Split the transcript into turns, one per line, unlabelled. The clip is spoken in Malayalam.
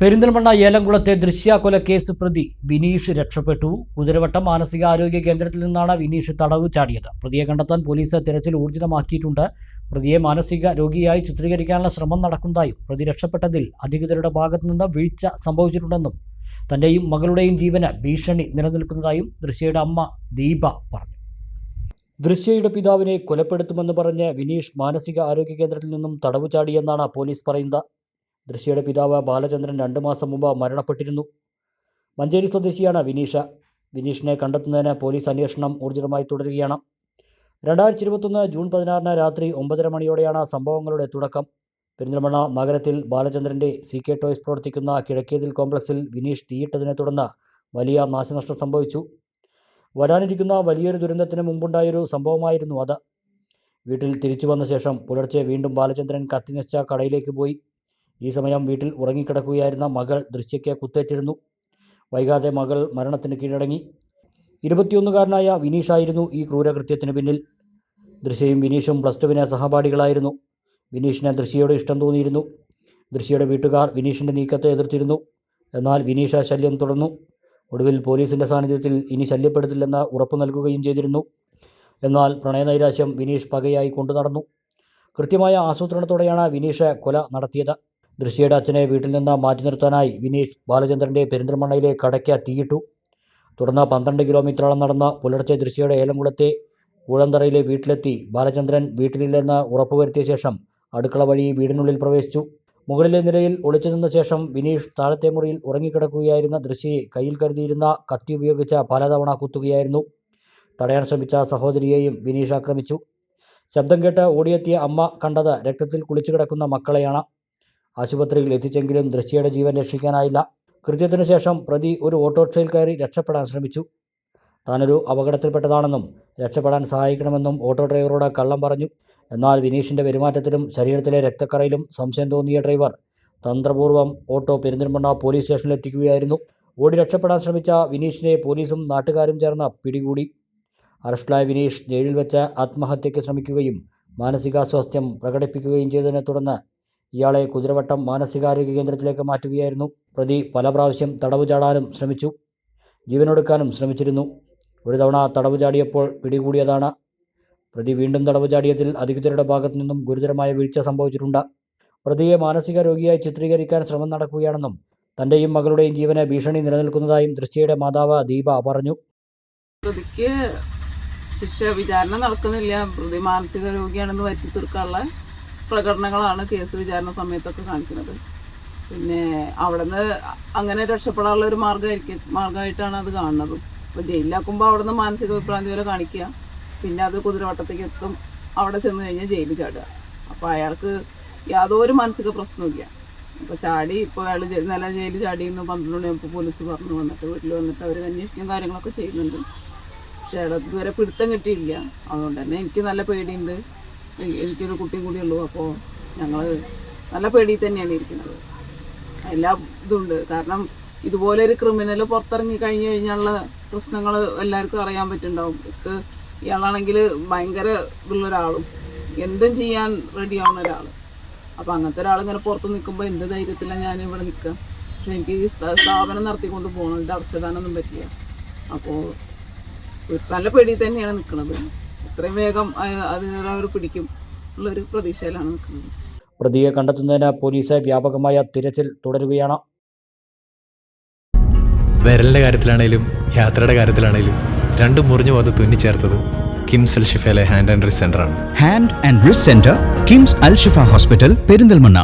പെരിന്തൽമണ്ണ ഏലംകുളത്തെ ദൃശ്യാകൊല കേസ് പ്രതി വിനീഷ് രക്ഷപ്പെട്ടു. കുതിരവട്ടം മാനസികാരോഗ്യ കേന്ദ്രത്തിൽ നിന്നാണ് വിനീഷ് തടവ് ചാടിയത്. പ്രതിയെ കണ്ടെത്താൻ പോലീസ് തിരച്ചിൽ ഊർജിതമാക്കിയിട്ടുണ്ട്. പ്രതിയെ മാനസിക രോഗിയായി ചിത്രീകരിക്കാനുള്ള ശ്രമം നടക്കുന്നതായും പ്രതി രക്ഷപ്പെട്ടതിൽ അധികൃതരുടെ ഭാഗത്തുനിന്ന് വീഴ്ച സംഭവിച്ചിട്ടുണ്ടെന്നും തന്റെയും മകളുടെയും ജീവന് ഭീഷണി നിലനിൽക്കുന്നതായും ദൃശ്യയുടെ അമ്മ ദീപ പറഞ്ഞു. ദൃശ്യയുടെ പിതാവിനെ കൊലപ്പെടുത്തുമെന്ന് പറഞ്ഞ് വിനീഷ് മാനസിക ആരോഗ്യ കേന്ദ്രത്തിൽ നിന്നും തടവ് ചാടിയെന്നാണ് പോലീസ് പറയുന്നത്. ദൃശ്യയുടെ പിതാവ് ബാലചന്ദ്രൻ രണ്ടു മാസം മുമ്പ് മരണപ്പെട്ടിരുന്നു. മഞ്ചേരി സ്വദേശിയാണ് വിനീഷ. വിനീഷിനെ കണ്ടെത്തുന്നതിന് പോലീസ് അന്വേഷണം ഊർജിതമായി തുടരുകയാണ്. രണ്ടായിരത്തി ഇരുപത്തൊന്ന് ജൂൺ പതിനാറിന് രാത്രി ഒമ്പതര മണിയോടെയാണ് സംഭവങ്ങളുടെ തുടക്കം. പെരിന്തൽമണ്ണ നഗരത്തിൽ ബാലചന്ദ്രന്റെ സി കെ ടോയ്സ് പ്രവർത്തിക്കുന്ന കിഴക്കേതിൽ കോംപ്ലക്സിൽ വിനീഷ് തീയിട്ടതിനെ തുടർന്ന് വലിയ നാശനഷ്ടം സംഭവിച്ചു. വരാനിരിക്കുന്ന വലിയൊരു ദുരന്തത്തിന് മുമ്പുണ്ടായൊരു സംഭവമായിരുന്നു അത്. വീട്ടിൽ തിരിച്ചു വന്ന ശേഷം പുലർച്ചെ വീണ്ടും ബാലചന്ദ്രൻ കത്തിനശിച്ച കടയിലേക്ക് പോയി. ഈ സമയം വീട്ടിൽ ഉറങ്ങിക്കിടക്കുകയായിരുന്ന മകൾ ദൃശ്യയ്ക്ക് കുത്തേറ്റിരുന്നു. വൈകാതെ മകൾ മരണത്തിന് കീഴടങ്ങി. ഇരുപത്തിയൊന്നുകാരനായ വിനീഷായിരുന്നു ഈ ക്രൂരകൃത്യത്തിന് പിന്നിൽ. ദൃശ്യയും വിനീഷും പ്ലസ് ടുവിനെ സഹപാഠികളായിരുന്നു. വിനീഷിന് ദൃശ്യയോട് ഇഷ്ടം തോന്നിയിരുന്നു. ദൃശ്യയുടെ വീട്ടുകാർ വിനീഷിന്റെ നീക്കത്തെ എതിർത്തിരുന്നു. എന്നാൽ വിനീഷ ശല്യം തുടർന്നു. ഒടുവിൽ പോലീസിന്റെ സാന്നിധ്യത്തിൽ ഇനി ശല്യപ്പെടുത്തില്ലെന്ന് ഉറപ്പു നൽകുകയും ചെയ്തിരുന്നു. എന്നാൽ പ്രണയനൈരാശ്യം വിനീഷ് പകയായി കൊണ്ടു നടന്നു. കൃത്യമായ ആസൂത്രണത്തോടെയാണ് വിനീഷ് കൊല നടത്തിയത്. ദൃശ്യയുടെ അച്ഛനെ വീട്ടിൽ നിന്ന് മാറ്റി നിർത്താനായി വിനീഷ് ബാലചന്ദ്രന്റെ പെരിന്തൽമണ്ണയിലെ കടയ്ക്ക് തീയിട്ടു. തുടർന്ന് പന്ത്രണ്ട് കിലോമീറ്ററോളം നടന്ന പുലർച്ചെ ദൃശ്യയുടെ ഏലംകുളത്തെ കൂഴന്തറയിലെ വീട്ടിലെത്തി ബാലചന്ദ്രൻ വീട്ടിലില്ലെന്ന് ഉറപ്പുവരുത്തിയ ശേഷം അടുക്കള വഴി വീടിനുള്ളിൽ പ്രവേശിച്ചു. മുകളിലെ നിലയിൽ ഒളിച്ചു നിന്ന ശേഷം വിനീഷ് താഴത്തെ മുറിയിൽ ഉറങ്ങിക്കിടക്കുകയായിരുന്ന ദൃശ്യയെ കയ്യിൽ കരുതിയിരുന്ന കത്തി ഉപയോഗിച്ച പലതവണ കുത്തുകയായിരുന്നു. തടയാൻ ശ്രമിച്ച സഹോദരിയെയും വിനീഷ് ആക്രമിച്ചു. ശബ്ദം കേട്ട് ഓടിയെത്തിയ അമ്മ കണ്ടത് രക്തത്തിൽ കുളിച്ചു കിടക്കുന്ന മക്കളെയാണ്. ആശുപത്രിയിൽ എത്തിച്ചെങ്കിലും ദൃശ്യയുടെ ജീവൻ രക്ഷിക്കാനായില്ല. കൃത്യത്തിനു ശേഷം പ്രതി ഒരു ഓട്ടോറിക്ഷയിൽ കയറി രക്ഷപ്പെടാൻ ശ്രമിച്ചു. താനൊരു അപകടത്തിൽപ്പെട്ടതാണെന്നും രക്ഷപ്പെടാൻ സഹായിക്കണമെന്നും ഓട്ടോ ഡ്രൈവറോട് കള്ളം പറഞ്ഞു. എന്നാൽ വിനീഷിന്റെ പെരുമാറ്റത്തിലും ശരീരത്തിലെ രക്തക്കറയിലും സംശയം തോന്നിയ ഡ്രൈവർ തന്ത്രപൂർവം ഓട്ടോ പെരിന്തൽമണ്ണ പോലീസ് സ്റ്റേഷനിൽ എത്തിക്കുകയായിരുന്നു. ഓടി രക്ഷപ്പെടാൻ ശ്രമിച്ച വിനീഷിനെ പോലീസും നാട്ടുകാരും ചേർന്ന് പിടികൂടി. അറസ്റ്റിലായ വിനീഷ് ജയിലിൽ വെച്ച് ആത്മഹത്യയ്ക്ക് ശ്രമിക്കുകയും മാനസികാസ്വാസ്ഥ്യം പ്രകടിപ്പിക്കുകയും ചെയ്തതിനെ തുടർന്ന് ഇയാളെ കുതിരവട്ടം മാനസികാരോഗ്യ കേന്ദ്രത്തിലേക്ക് മാറ്റുകയായിരുന്നു. പ്രതി പല പ്രാവശ്യം തടവു ചാടാനും ശ്രമിച്ചു. ജീവനൊടുക്കാനും ശ്രമിച്ചിരുന്നു. ഒരു തവണ തടവു ചാടിയപ്പോൾ പിടികൂടിയതാണ്. പ്രതി വീണ്ടും തടവു ചാടിയതിൽ അധികൃതരുടെ ഭാഗത്തു നിന്നും ഗുരുതരമായ വീഴ്ച സംഭവിച്ചിട്ടുണ്ട്. പ്രതിയെ മാനസിക രോഗിയായി ചിത്രീകരിക്കാൻ ശ്രമം നടക്കുകയാണെന്നും തന്റെയും മകളുടെയും ജീവന് ഭീഷണി നിലനിൽക്കുന്നതായും ദൃശ്യയുടെ മാതാവ് ദീപ പറഞ്ഞു.
പ്രതിക്ക് ശിക്ഷ വിചാരണ നടക്കുന്നില്ല. പ്രതി മാനസിക രോഗിയാണെന്ന് വരുത്തി തീർക്കാനുള്ള പ്രകടനങ്ങളാണ് കേസ് വിചാരണ സമയത്തൊക്കെ കാണിക്കുന്നത്. പിന്നെ അവിടുന്ന് അങ്ങനെ രക്ഷപ്പെടാനുള്ള ഒരു മാർഗമായിരിക്കും മാർഗമായിട്ടാണ് അത് കാണുന്നത്. അപ്പോൾ ജയിലിലാക്കുമ്പോൾ അവിടുന്ന് മാനസിക വിഭ്രാന്തി വരെ കാണിക്കുക. പിന്നെ അത് കുതിരവട്ടത്തേക്ക് എത്തും. അവിടെ ചെന്ന് കഴിഞ്ഞാൽ ജയിലിൽ ചാടുക. അപ്പോൾ അയാൾക്ക് യാതൊരു മാനസിക പ്രശ്നമില്ല അപ്പോൾ ചാടി ഇപ്പോൾ അയാൾ നല്ല ജയിലിൽ ചാടി എന്ന് പന്ത്രണ്ട് മണിയാകുമ്പോൾ പോലീസ് പറഞ്ഞു. വന്നിട്ട് വീട്ടിൽ വന്നിട്ട് അവർ അന്വേഷിക്കും കാര്യങ്ങളൊക്കെ ചെയ്യുന്നുണ്ട്. പക്ഷേ അയാൾ ഇതുവരെ പിടുത്തം കിട്ടിയില്ല. അതുകൊണ്ട് തന്നെ എനിക്ക് നല്ല പേടിയുണ്ട്. എനിക്കൊരു കുട്ടിയും കൂടി ഉള്ളൂ അപ്പോൾ ഞങ്ങൾ നല്ല പേടിയിൽ തന്നെയാണ് ഇരിക്കുന്നത്. എല്ലാ ഇതുണ്ട്. കാരണം ഇതുപോലെ ഒരു ക്രിമിനൽ പുറത്തിറങ്ങി കഴിഞ്ഞു കഴിഞ്ഞാലുള്ള പ്രശ്നങ്ങൾ എല്ലാവർക്കും അറിയാൻ പറ്റുന്നുണ്ടാവും. ഇത് ഇയാളാണെങ്കിൽ ഭയങ്കര ഇതുള്ള ഒരാളും എന്തും ചെയ്യാൻ റെഡിയാവുന്ന ഒരാൾ അപ്പോൾ അങ്ങനത്തെ ഒരാൾ ഇങ്ങനെ പുറത്ത് നിൽക്കുമ്പോൾ എന്ത് ധൈര്യത്തിലാണ് ഞാൻ ഇവിടെ നിൽക്കുക പക്ഷെ എനിക്ക് ഈ സ്ഥാ- സ്ഥാപനം നടത്തിക്കൊണ്ട് പോകണം ഇത് അടച്ചിടാനൊന്നും പറ്റില്ല. അപ്പോൾ നല്ല പേടി തന്നെയാണ് നിൽക്കുന്നത് എത്രയും വേഗം അവർ പിടിക്കും ഉള്ളൊരു പ്രതീക്ഷയിലാണ് നിൽക്കുന്നത്.
പ്രതിയെ കണ്ടെത്തുന്നതിന് പോലീസ് വ്യാപകമായ തിരച്ചിൽ തുടരുകയാണ്.
വിരലിന്റെ കാര്യത്തിലാണേലും യാത്രയുടെ കാര്യത്തിലാണേലും രണ്ടും മുറിഞ്ഞു പോകാതെ തുന്നിച്ചേർത്തത് കിംസ് അൽ ഷിഫയിലെ hand and wrist സെന്ററാണ്
hand and wrist centre KIMS Alshifa hospital Perinthalmanna